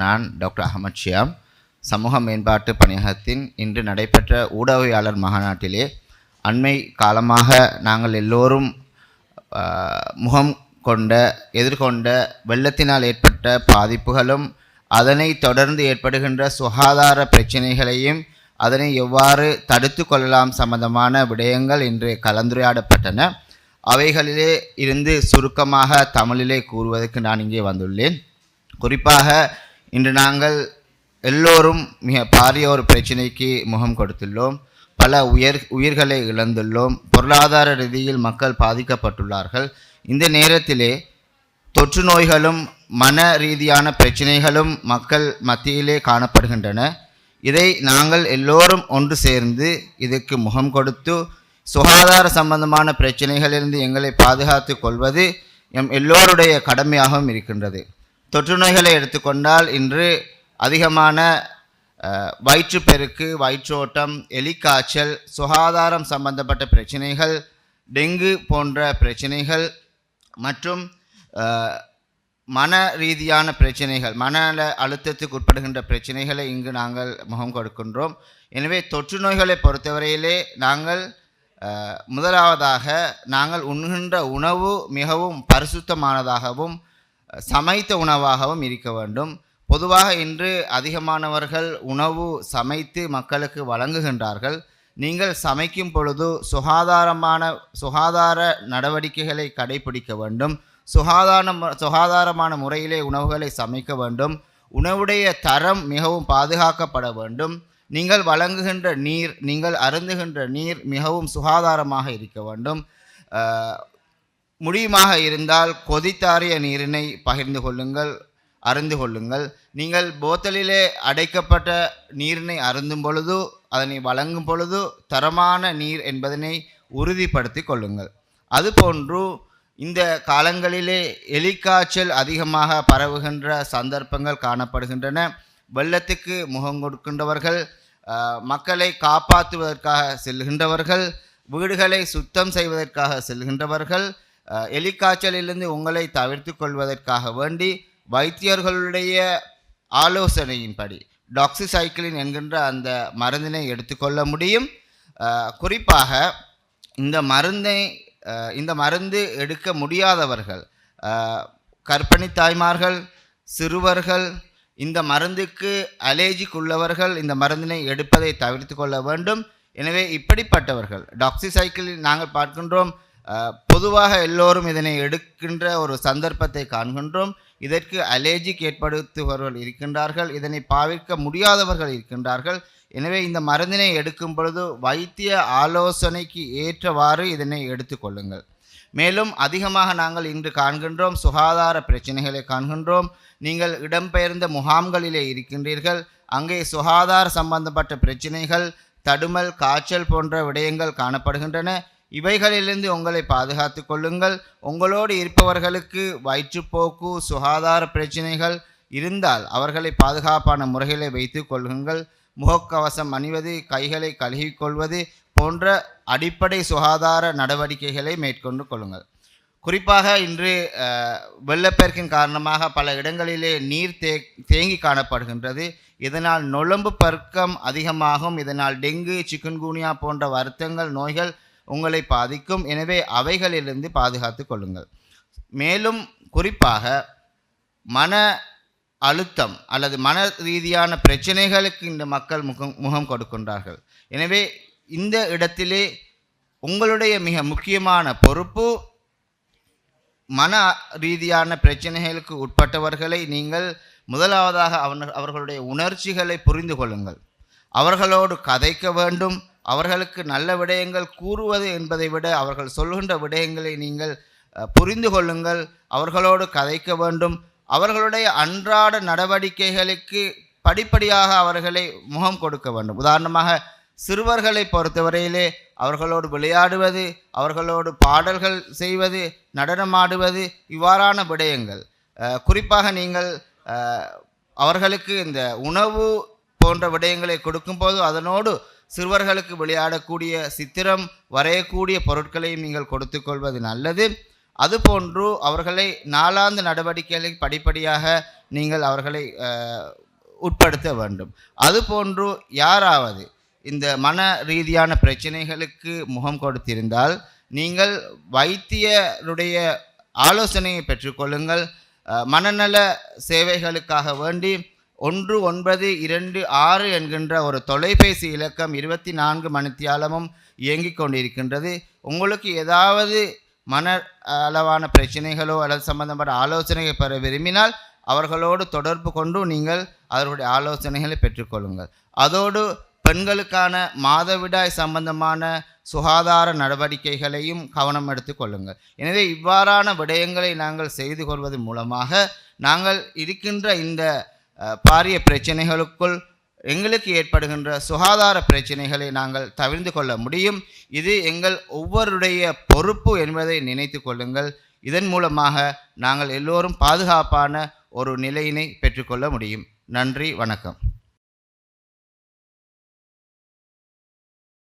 நான் டாக்டர் அகமது ஷியாம் சமூக மேம்பாட்டு பணியகத்தின் இன்று நடைபெற்ற ஊடகவியாளர் மாநாட்டிலே அண்மை காலமாக நாங்கள் எல்லோரும் முகம் கொண்ட எதிர்கொண்ட வெள்ளத்தினால் ஏற்பட்ட பாதிப்புகளும் அதனை தொடர்ந்து ஏற்படுகின்ற சுகாதார பிரச்சினைகளையும் அதனை எவ்வாறு தடுத்து கொள்ளலாம் சம்பந்தமான விடயங்கள் இன்று கலந்துரையாடப்பட்டன. அவைகளிலே இருந்து சுருக்கமாக தமிழிலே கூறுவதற்கு நான் இங்கே வந்துள்ளேன். குறிப்பாக இன்று நாங்கள் எல்லோரும் மிக பாரிய ஒரு பிரச்சினைக்கு முகம் கொடுத்துள்ளோம். பல உயர் உயிர்களை இழந்துள்ளோம். பொருளாதார ரீதியில் மக்கள் பாதிக்கப்பட்டுள்ளார்கள். இந்த நேரத்திலே தொற்று நோய்களும் மன ரீதியான பிரச்சனைகளும் மக்கள் மத்தியிலே காணப்படுகின்றன. இதை நாங்கள் எல்லோரும் ஒன்று சேர்ந்து இதற்கு முகம் கொடுத்து சுகாதார சம்பந்தமான பிரச்சனைகளிலிருந்து எங்களை பாதுகாத்து கொள்வது எம் எல்லோருடைய கடமையாகவும் இருக்கின்றது. தொற்று நோய்களை எடுத்துக்கொண்டால் இன்று அதிகமான வயிற்றுப்பெருக்கு வயிற்றோட்டம் எலிக்காய்ச்சல் சுகாதாரம் சம்பந்தப்பட்ட பிரச்சனைகள் டெங்கு போன்ற பிரச்சனைகள் மற்றும் மன ரீதியான பிரச்சனைகள் மன அழுத்தத்துக்கு உட்படுகின்ற பிரச்சனைகளை இங்கு நாங்கள் முகம் கொடுக்கின்றோம். எனவே தொற்று நோய்களை பொறுத்தவரையிலே நாங்கள் முதலாவதாக நாங்கள் உண்கின்ற உணவு மிகவும் பரிசுத்தமானதாகவும் சமைத்த உணவாகவும் இருக்க வேண்டும். பொதுவாக இன்று அதிகமானவர்கள் உணவு சமைத்து மக்களுக்கு வழங்குகின்றார்கள். நீங்கள் சமைக்கும் பொழுது சுகாதாரமான சுகாதார நடவடிக்கைகளை கடைபிடிக்க வேண்டும். சுகாதார சுகாதாரமான முறையிலே உணவுகளை சமைக்க வேண்டும். உணவுடைய தரம் மிகவும் பாதுகாக்கப்பட வேண்டும். நீங்கள் வழங்குகின்ற நீர் நீங்கள் அருந்துகின்ற நீர் மிகவும் சுகாதாரமாக இருக்க வேண்டும். முடியுமாக இருந்தால் கொதித்தாறிய நீரினை பகிர்ந்து கொள்ளுங்கள் அருந்து கொள்ளுங்கள். நீங்கள் போத்தலிலே அடைக்கப்பட்ட நீரினை அருந்தும் பொழுது அதனை வழங்கும் பொழுது தரமான நீர் என்பதனை உறுதிப்படுத்தி கொள்ளுங்கள். அதுபோன்று இந்த காலங்களிலே எலிக்காய்ச்சல் அதிகமாக பரவுகின்ற சந்தர்ப்பங்கள் காணப்படுகின்றன. வெள்ளத்துக்கு முகம் கொடுக்கின்றவர்கள் மக்களை காப்பாற்றுவதற்காக செல்கின்றவர்கள் வீடுகளை சுத்தம் செய்வதற்காக செல்கின்றவர்கள் எலிக்காய்ச்சலிலிருந்து உங்களை தவிர்த்து கொள்வதற்காக வேண்டி வைத்தியர்களுடைய ஆலோசனையின்படி டாக்ஸிசைக்கிளின் என்கின்ற அந்த மருந்தினை எடுத்துக்கொள்ள முடியும். குறிப்பாக இந்த மருந்தை இந்த மருந்து எடுக்க முடியாதவர்கள் அஹ், கர்ப்பிணி தாய்மார்கள் சிறுவர்கள் இந்த மருந்துக்கு அலேஜிக் உள்ளவர்கள் இந்த மருந்தினை எடுப்பதை தவிர்த்து கொள்ள வேண்டும். எனவே இப்படிப்பட்டவர்கள் டாக்ஸிசைக்கிளில் நாங்கள் பார்க்கின்றோம் பொதுவாக எல்லோரும் இதனை எடுக்கின்ற ஒரு சந்தர்ப்பத்தை காண்கின்றோம். இதற்கு அலேஜிக் ஏற்படுத்துபவர்கள் இருக்கின்றார்கள். இதனை பாவிக்க முடியாதவர்கள் இருக்கின்றார்கள். எனவே இந்த மருந்தினை எடுக்கும் பொழுது வைத்திய ஆலோசனைக்கு ஏற்றவாறு இதனை எடுத்துக்கொள்ளுங்கள் மேலும் அதிகமாக நாங்கள் இன்று காண்கின்றோம் சுகாதார பிரச்சனைகளை காண்கின்றோம். நீங்கள் இடம்பெயர்ந்த முகாம்களிலே இருக்கின்றீர்கள். அங்கே சுகாதார சம்பந்தப்பட்ட பிரச்சனைகள் தடுமல் காய்ச்சல் போன்ற விடயங்கள் காணப்படுகின்றன. இவைகளிலிருந்து உங்களை பாதுகாத்து கொள்ளுங்கள். உங்களோடு இருப்பவர்களுக்கு வயிற்றுப்போக்கு சுகாதார பிரச்சினைகள் இருந்தால் அவர்களை பாதுகாப்பான முறைகளை வைத்து கொள்ளுங்கள். முகக்கவசம் அணிவது கைகளை கழுவிக்கொள்வது போன்ற அடிப்படை சுகாதார நடவடிக்கைகளை மேற்கொண்டு கொள்ளுங்கள். குறிப்பாக இன்று வெள்ளப்பெருக்கின் காரணமாக பல இடங்களிலே நீர் தே தேங்கி காணப்படுகின்றது. இதனால் நொழம்பு பெருக்கம் அதிகமாகும். இதனால் டெங்கு சிக்கன்கூனியா போன்ற வருத்தங்கள் நோய்கள் உங்களை பாதிக்கும். எனவே அவைகளிலிருந்து பாதுகாத்து கொள்ளுங்கள். மேலும் குறிப்பாக மன அழுத்தம் அல்லது மன ரீதியான பிரச்சனைகளுக்கு இந்த மக்கள் முகம் முகம் கொடுக்கின்றார்கள். எனவே இந்த இடத்திலே உங்களுடைய மிக முக்கியமான பொறுப்பு மன ரீதியான பிரச்சனைகளுக்கு உட்பட்டவர்களை நீங்கள் முதலாவதாக அவன- அவர்களுடைய உணர்ச்சிகளை புரிந்து கொள்ளுங்கள். அவர்களோடு கதைக்க வேண்டும். அவர்களுக்கு நல்ல விடயங்கள் கூறுவது என்பதை விட அவர்கள் சொல்கின்ற விடயங்களை நீங்கள் புரிந்து கொள்ளுங்கள். அவர்களோடு கதைக்க வேண்டும். அவர்களுடைய அன்றாட நடவடிக்கைகளுக்கு படிப்படியாக அவர்களை முகம் கொடுக்க வேண்டும். உதாரணமாக சிறுவர்களை பொறுத்தவரையிலே அவர்களோடு விளையாடுவது அவர்களோடு பாடல்கள் செய்வது நடனமாடுவது இவ்வாறான விடயங்கள். குறிப்பாக நீங்கள் அவர்களுக்கு இந்த உணவு போன்ற விடயங்களை கொடுக்கும்போது அதனோடு சிறுவர்களுக்கு விளையாடக்கூடிய சித்திரம் வரையக்கூடிய பொருட்களையும் நீங்கள் கொடுத்துக்கொள்வது நல்லது. அதுபோன்று அவர்களை நாளாந்து நடவடிக்கைகளை படிப்படியாக நீங்கள் அவர்களை உட்படுத்த வேண்டும். அதுபோன்று யாராவது இந்த மன ரீதியான பிரச்சனைகளுக்கு முகம் கொடுத்திருந்தால் நீங்கள் வைத்தியருடைய ஆலோசனையை பெற்றுக்கொள்ளுங்கள். மனநல சேவைகளுக்காக வேண்டி ஒன்று ஒன்பது இரண்டு ஆறு என்கின்ற ஒரு தொலைபேசி இலக்கம் இருபத்தி நான்கு மணித்தியாலமும் இயங்கிக் கொண்டிருக்கின்றது. உங்களுக்கு ஏதாவது மன அளவான பிரச்சனைகளோ அல்லது சம்பந்தப்பட்ட ஆலோசனைகள் பெற விரும்பினால் அவர்களோடு தொடர்பு கொண்டு நீங்கள் அவர்களுடைய ஆலோசனைகளை பெற்றுக்கொள்ளுங்கள். அதோடு பெண்களுக்கான மாதவிடாய் சம்பந்தமான சுகாதார நடவடிக்கைகளையும் கவனம் எடுத்து கொள்ளுங்கள். எனவே இவ்வாறான விடயங்களை நாங்கள் செய்து கொள்வது மூலமாக நாங்கள் இருக்கின்ற இந்த பாரிய பிரச்சனைகளுக்குள் எங்களுக்கு ஏற்படுகின்ற சுகாதார பிரச்சனைகளை நாங்கள் தவிர்த்து கொள்ள முடியும். இது எங்கள் ஒவ்வொருடைய பொறுப்பு என்பதை நினைத்து கொள்ளுங்கள். இதன் மூலமாக நாங்கள் எல்லோரும் பாதுகாப்பான ஒரு நிலையினை பெற்றுக்கொள்ள முடியும். நன்றி வணக்கம்.